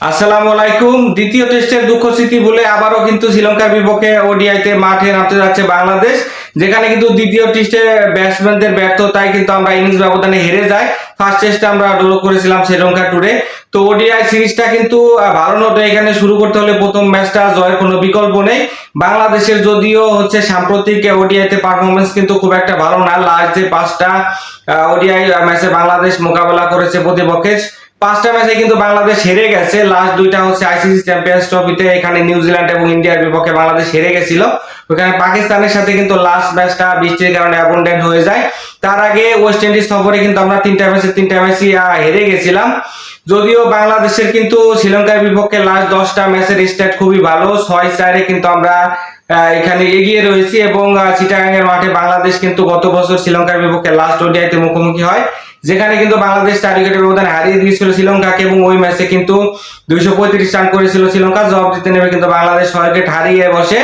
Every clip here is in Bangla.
আসসালামু আলাইকুম। দ্বিতীয় টেস্টের দুঃখ স্মৃতি বলে আবারও কিন্তু শ্রীলঙ্কার বিপক্ষে ওডিআইতে মাঠে নামতে যাচ্ছে বাংলাদেশ, যেখানে কিন্তু দ্বিতীয় টেস্টে ব্যাটসম্যানদের ব্যর্থতায় কিন্তু আমরা ইনিংস ব্যবধানে হেরে যাই। ফার্স্ট টেস্টে আমরা ড্র করেছিলাম শ্রীলঙ্কা টুরে তো ওডিআই সিরিজটা কিন্তু ভালো নতো এখানে শুরু করতে হলে প্রথম ম্যাচটা জয়ের কোনো বিকল্প নেই। বাংলাদেশের যদিও হচ্ছে সাম্প্রতিক ওডিআইতে পারফরমেন্স কিন্তু খুব একটা ভালো না। লাস্ট যে পাঁচটা ওডিআই ম্যাচে বাংলাদেশ মোকাবেলা করেছে প্রতিপক্ষে পাঁচটা ম্যাচে কিন্তু বাংলাদেশ হেরে গেছে। লাস্ট দুইটা হচ্ছে আইসিসি চ্যাম্পিয়ন্স ট্রফিতে এখানে নিউজিল্যান্ড এবং ইন্ডিয়ার বিপক্ষে বাংলাদেশ হেরে গেছিল। ওখানে পাকিস্তানের সাথে কিন্তু লাস্ট ম্যাচটা বৃষ্টির কারণে অ্যাবন্ডেন্ট হয়ে যায়। তার আগে ওয়েস্ট ইন্ডিজ সফরে কিন্তু আমরা তিনটা ম্যাচে তিনটা ম্যাচই হেরে গেছিলাম। যদিও বাংলাদেশের কিন্তু শ্রীলঙ্কার বিপক্ষে লাস্ট দশটা ম্যাচের স্ট্যাট খুবই ভালো। ছয় চারে কিন্তু আমরা এখানে এগিয়ে রয়েছি এবং চিটাগাং এর মাঠে বাংলাদেশ কিন্তু গত বছর শ্রীলঙ্কার বিপক্ষে লাস্ট ওডিআইতে মুখোমুখি হয়। যেখানে কিন্তু বাংলাদেশ চার উইকেটের ব্যবধানে হারিয়ে দিয়েছিল শ্রীলঙ্কাকে এবং ওই ম্যাচে কিন্তু দুইশো পঁয়ত্রিশ রান করেছিল শ্রীলঙ্কা। জবাব দিতে নেমে কিন্তু বাংলাদেশ ছয় উইকেট হারিয়ে বসে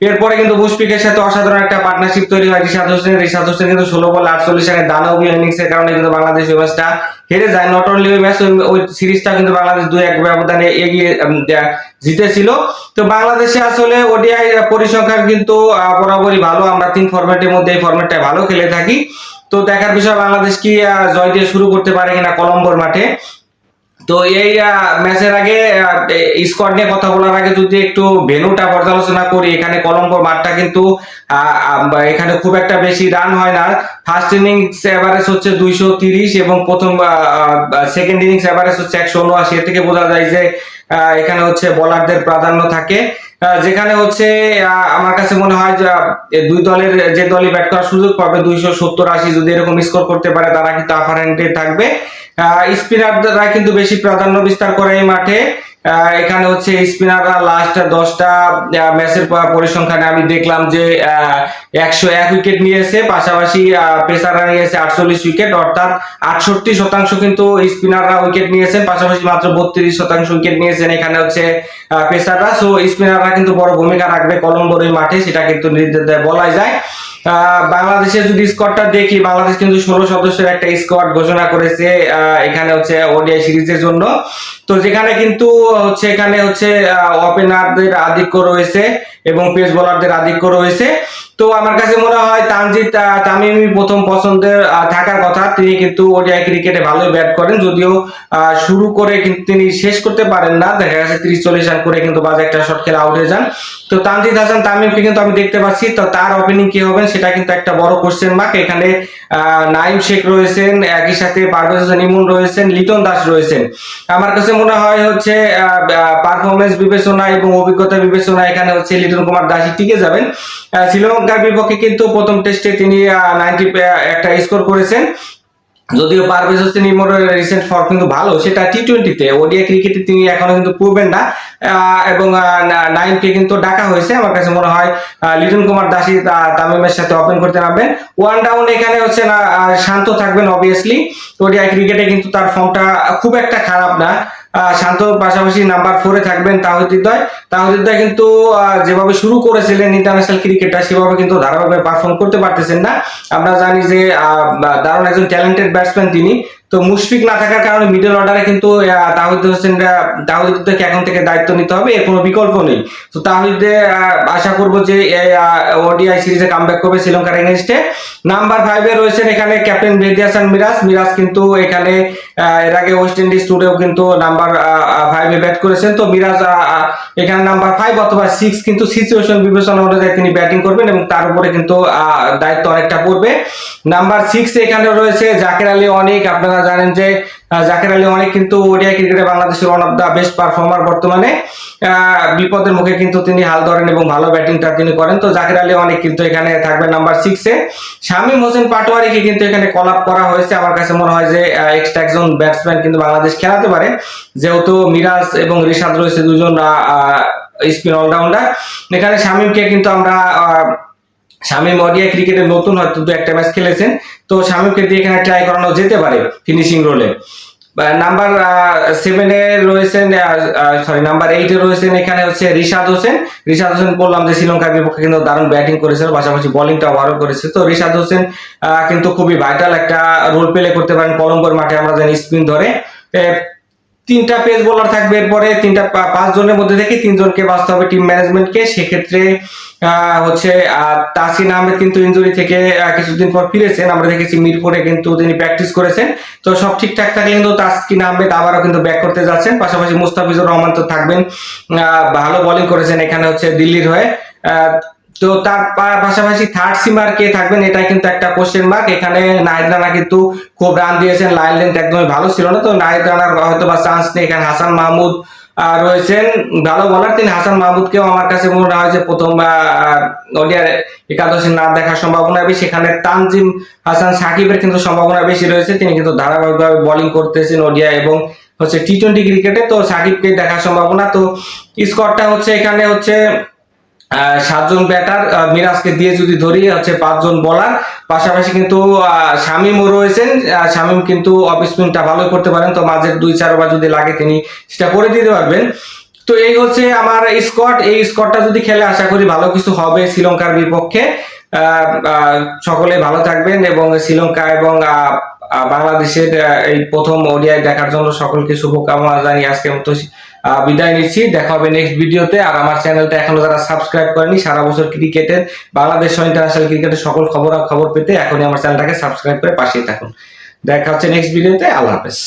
এরপরে কিন্তু মুশফিকের সাথে অসাধারণ একটা পার্টনারশিপ তৈরি হয় রিশাদ হোসেন। রিশাদ হোসেন কিন্তু ষোলো বল, আটচল্লিশ রানে দানবীয় ইনিংস এর কারণে কিন্তু বাংলাদেশ ওই ম্যাচটা হেরে যায়। নট অনলি ওই ম্যাচ, ওই সিরিজটা কিন্তু বাংলাদেশ দুই এক ব্যবধানে এগিয়ে জিতেছিল। তো বাংলাদেশে আসলে ওডিআই পরিসংখ্যান কিন্তু বরাবরই ভালো। আমরা তিন ফরম্যাটের মধ্যে এই ফরম্যাটটা ভালো খেলে থাকি। তো দেখার বিষয়, বাংলাদেশ কি জয় দিয়ে শুরু করতে পারে কিনা কলম্বোর মাঠে? তো এই ম্যাচের আগে স্কোয়াড নিয়ে কথা বলার আগে যদি একটু ভেনুটা পর্যালোচনা করি, এখানে কলম্বোর মাঠটা কিন্তু এখানে খুব একটা বেশি রান হয় না। ফার্স্ট ইনিংস এভারেজ হচ্ছে দুইশো তিরিশ এবং প্রথম সেকেন্ড ইনিংস এভারেজ হচ্ছে একশো উনআশি। এর থেকে বোঝা যায় যে এখানে হচ্ছে বলারদের প্রাধান্য থাকে। যেখানে হচ্ছে আমার কাছে মনে হয় যে দুই দলের, যে দলই ব্যাট করার সুযোগ পাবে, দুইশো সত্তর আশি যদি এরকম স্কোর করতে পারে, তারা কিন্তু আপার থাকবে। স্পিনাররা কিন্তু বেশি প্রাধান্য বিস্তার করে এই মাঠে। এখানে হচ্ছে স্পিনাররা লাস্ট দশটা ম্যাচের পরিসংখ্যানে আমি দেখলাম যে একশো এক উইকেট নিয়েছে, পাশাপাশি পেসাররা নিয়েছে আটচল্লিশ উইকেট, অর্থাৎ আটষট্টি শতাংশ কিন্তু স্পিনাররা উইকেট নিয়েছেন, পাশাপাশি মাত্র বত্রিশ শতাংশ উইকেট নিয়েছেন এখানে হচ্ছে পেসাররা সো স্পিনাররা কিন্তু বড় ভূমিকা রাখবে কলম্বোর এই মাঠে, সেটা কিন্তু নির্দ্বিধায় বলাই যায়। বাংলাদেশের যদি স্কোয়াডটা দেখি, বাংলাদেশ কিন্তু ষোলো সদস্যের একটা স্কোয়াড ঘোষণা করেছে এখানে হচ্ছে ওডিআই সিরিজের জন্য। তো যেখানে কিন্তু হচ্ছে এখানে হচ্ছে ওপেনারদের আধিক্য রয়েছে এবং পেস বোলারদের আধিক্য রয়েছে। তো আমার কাছে মনে হয় তানজিদ আহ, তামিমি প্রথম পছন্দের থাকার কথা। তিনি কিন্তু ওডিআই ক্রিকেটে ভালোই ব্যাট করেন যদিও শুরু করে কিন্তু তিনি শেষ করতে পারেন না। দেখা গেছে তিরিশ চল্লিশ রান করে কিন্তু বাজে একটা শট খেলে আউট হয়ে যান। তো তানজিদ হাসান তামিমকে কিন্তু আমি দেখতে পাচ্ছি। তো তার ওপেনিং কি হবেন সেটা কিন্তু একটা বড় কোশ্চেন মার্ক এখানে নাইম শেখ রয়েছেন একই সাথে পারভেজ হোসেন ইমুন রয়েছেন লিটন দাস রয়েছেন। আমার কাছে মনে হয় হচ্ছে পারফরমেন্স বিবেচনা এবং অভিজ্ঞতা বিবেচনা এখানে হচ্ছে লিটন কুমার দাসই টিকে যাবেন। আহ, শ্রীলঙ্কার বিপক্ষে কিন্তু প্রথম টেস্টে তিনি নাইনটি একটা স্কোর করেছেন। যদিও পারভেজ হোসেন ইমরের রিসেন্ট ফর্ম কিন্তু ভালো, সেটা টি টোয়েন্টিতে ওডিআই ক্রিকেটে তিনি এখনও কিন্তু প্রুভেন না। এবং নাইনকে কিন্তু ডাকা হয়েছে। আমার কাছে মনে হয় লিটন কুমার দাসী তামিমের সাথে ওপেন করতে নামবেন। ওয়ান ডাউন এখানে হচ্ছে না শান্ত থাকবেন অবভিয়াসলি ওডিআই ক্রিকেটে কিন্তু তার ফর্মটা খুব একটা খারাপ না। শান্ত পাশাপাশি নাম্বার ফোরে থাকবেন তাহিদয় তাহিদয় তাহিদ হৃদয় কিন্তু যেভাবে শুরু করেছিলেন ইন্টারন্যাশনাল ক্রিকেটার সেভাবে কিন্তু ধারাবাহিকভাবে পারফর্ম করতে পারতেছেন না। আমরা জানি যে দারুণ একজন ট্যালেন্টেড ব্যাটসম্যান তিনি। তো মুশফিক না থাকার কারণে মিডল অর্ডারে কিন্তু তাহিদ হোসেন তাহিদ হৃদয়কে এখন থেকে দায়িত্ব নিতে হবে? এর কোনো বিকল্প নেই। তো তাহিদে আশা করব যে ওডিআই সিরিজে কামব্যাক করবে শ্রীলঙ্কার এগেনস্টে নাম্বার ফাইভে রয়েছেন এখানে ক্যাপ্টেন মেহেদি হাসান মিরাজ। মিরাজ কিন্তু এখানে এর আগে ওয়েস্ট ইন্ডিজ টুরেও কিন্তু নাম্বার ফাইভে ব্যাট করেছেন। তো মিরাজ এখানে নাম্বার ফাইভ অথবা সিক্স কিন্তু সিচুয়েশন বিবেচনা অনুযায়ী তিনি ব্যাটিং করবেন এবং তার উপরে কিন্তু দায়িত্ব অনেকটা পড়বে। নাম্বার সিক্স এখানে রয়েছে জাকের আলী অনেক। আপনারা জানেন যে জাকের আলী অনেক কিন্তু ওডিআই ক্রিকেটে বাংলাদেশের one of the best performer বর্তমানে। বিপদের মুখে কিন্তু তিনি হাল ধরেন এবং ভালো ব্যাটিংটা তিনি করেন। তো জাকির আলী অনেক কিন্তু এখানে থাকবে নাম্বার সিক্সে শামীম হোসেন পাটোয়ারিকে কিন্তু এখানে কল আপ করা হয়েছে। আমার কাছে মনে হয় যে এক্সট্রা একজন ব্যাটসম্যান কিন্তু বাংলাদেশ খেলাতে পারে। যেহেতু মিরাজ এবং রিশাদ রয়েছে দুজন স্পিন অলরাউন্ডার এখানে শামীমকে কিন্তু আমরা শামীম ওডিআই ক্রিকেটে নতুন হয়তো দু একটা ম্যাচ খেলেছেন। তো শামীমকে দিয়ে এখানে ট্রাই করানো যেতে পারে ফিনিশিং রোলে নাম্বার সেভেনে রয়েছেন সরি নাম্বার এইটে রয়েছেন এখানে হচ্ছে রিশাদ হোসেন। রিশাদ হোসেন বললাম যে শ্রীলঙ্কার বিপক্ষে কিন্তু দারুণ ব্যাটিং করেছেন পাশাপাশি বোলিংটা ভালো করেছে। তো রিশাদ হোসেন কিন্তু খুবই ভাইটাল একটা রোল প্লে করতে পারেন কলম্বোর মাঠে, আমরা জানি স্পিন ধরে। তিনটা পেস বোলার থাকবে এরপরে তিনটা পাঁচ জনের মধ্যে থেকে তিনজনকে বাঁচতে হবে টিম ম্যানেজমেন্টকে সেক্ষেত্রে হচ্ছে আহ, তাসকিন আহমেদ কিন্তু ইনজুরি থেকে কিছুদিন পর ফিরেছেন। আমরা দেখেছি মিরপুরে কিন্তু তিনি প্র্যাকটিস করেছেন। তো সব ঠিকঠাক থাকলে কিন্তু তাসকিন আহমেদ আবারও কিন্তু ব্যাক করতে যাচ্ছেন। পাশাপাশি মুস্তাফিজুর রহমান তো থাকবেন। ভালো বোলিং করেছেন এখানে হচ্ছে দিল্লির হয়ে। তো তার পাশাপাশি থার্ড সিমার কে থাকবেন এটা কিন্তু একটা কোশ্চেন মার্ক এখানে নাহিদ রানা কিন্তু খুব রান দিয়েছেন লাইন লেন্থ একদমই ভালো ছিল না। তো নাহিদ রানার হয়তো বা চান্স নেই। এখানে হাসান মাহমুদ রয়েছেন। ভালো বলার তিনি হাসান মাহমুদকেও আমার কাছে মনে হয় যে প্রথম ওডিয়ার একাদশে না দেখার সম্ভাবনা বেশি। সেখানে তানজিম হাসান সাকিবের কিন্তু সম্ভাবনা বেশি রয়েছে। তিনি কিন্তু ধারাবাহিকভাবে বোলিং করতেছেন ওডিয়া এবং হচ্ছে টি টোয়েন্টি ক্রিকেটে তো সাকিবকে দেখার সম্ভাবনা। তো স্কোরটা হচ্ছে এখানে হচ্ছে সাতজন ব্যাটার মিরাজকে দিয়ে যদি ধরি, হচ্ছে পাঁচজন বলার পাশাপাশি কিন্তু শামীমও রয়েছেন। শামীম কিন্তু অফ স্পিনটা ভালো করতে পারেন। তো মাঝের দুই, চার ওভার যদি লাগে, তিনি সেটা করে দিতে পারবেন। তো এই হচ্ছে আমার স্কট এই স্কটটা যদি খেলে, আশা করি ভালো কিছু হবে শ্রীলঙ্কার বিপক্ষে। সকলে ভালো থাকবেন এবং শ্রীলঙ্কা এবং বাংলাদেশের এই প্রথম ওডিআই দেখার জন্য সকলকে শুভকামনা জানিয়ে আজকের মতো বিদায় নিচ্ছি। দেখা হবে নেক্সট ভিডিওতে আর আমার চ্যানেলটা এখনও যারা সাবস্ক্রাইব করেনি, সারা বছর ক্রিকেটের, বাংলাদেশ ইন্টারন্যাশনাল ক্রিকেটের সকল খবর খবর পেতে এখনই আমার চ্যানেলটাকে সাবস্ক্রাইব করে পাশেই থাকুন। দেখা হচ্ছে নেক্সট ভিডিওতে আল্লাহ হাফেজ।